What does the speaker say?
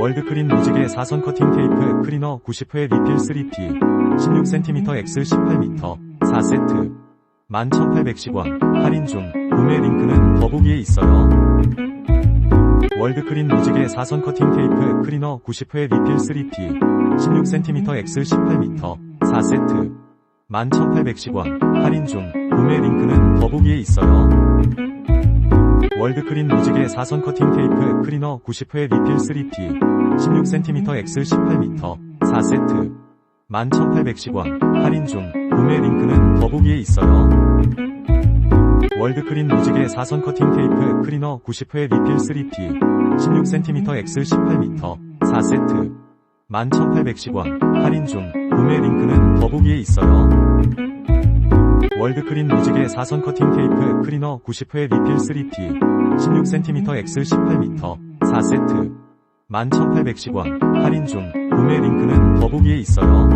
월드크린 무지개 4선 커팅 테이프 클리너 90회 리필 3P 16cm X 18m 4세트. 11,810원. 할인 중. 구매 링크는 더보기에 있어요. 월드크린 무지개 4선 커팅 테이프 클리너 90회 리필 3P 16cm X 18m 4세트. 11,810원. 할인 중. 구매 링크는 더보기에 있어요. 월드크린 무지개 4선 커팅 테이프 클리너 90회 리필 3P 16cm X 18m 4세트. 11,810원. 할인 중. 구매 링크는 더보기에 있어요. 월드크린 무지개 4선 커팅 테이프 클리너 90회 리필 3P 16cm X 18m 4세트. 11,810원. 할인 중. 구매 링크는 더보기에 있어요. 월드크린 무지개 4선 커팅 테이프 클리너 90회 리필 3P 16cm X 18m 4세트 11,810원 할인 중 구매 링크는 더보기에 있어요.